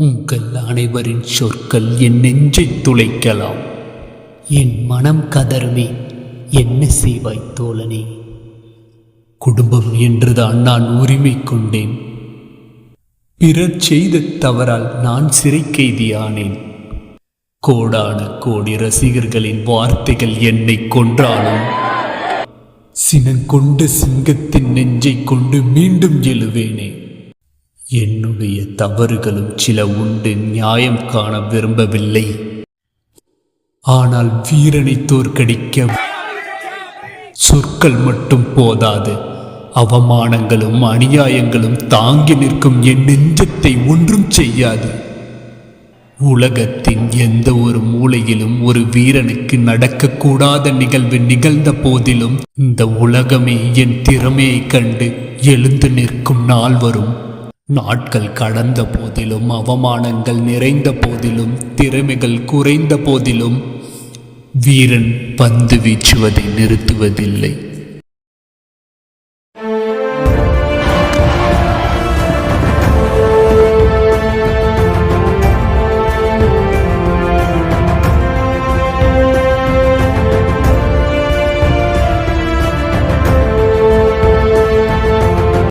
உங்கள் அனைவரின் சொற்கள் என் நெஞ்சை துளைக்கலாம். என் மனம் கதறுமே என்ன செய்வாய் தோழனே குடும்பம் என்றுதான் நான் உரிமை கொண்டேன். பிறர் செய்த தவறால் நான் சிறை கைதியானேன். கோடான கோடி ரசிகர்களின் வார்த்தைகள் என்னை கொன்றாலும் சினங்கொண்ட சிங்கத்தின் நெஞ்சை கொண்டு மீண்டும் எழுவேனே. என்னுடைய தவறுகளும் சில உண்டு நியாயம் காண விரும்பவில்லை. ஆனால் வீரனை தோற்கடிக்க சொற்கள் மட்டும் போதாது. அவமானங்களும் அநியாயங்களும் தாங்கி நிற்கும் என் நெஞ்சத்தை ஒன்றும் செய்யாது. உலகத்தின் எந்த ஒரு மூலையிலும் ஒரு வீரனுக்கு நடக்கக்கூடாத நிகழ்வு நிகழ்ந்த போதிலும் இந்த உலகமே என் திறமையை கண்டு எழுந்து நிற்கும் நாள் வரும் நாட்கள் கடந்த போதிலும் அவமானங்கள் நிறைந்த போதிலும் திறமைகள் குறைந்த போதிலும் வீரன் பந்து வீச்சுவதை நிறுத்துவதில்லை.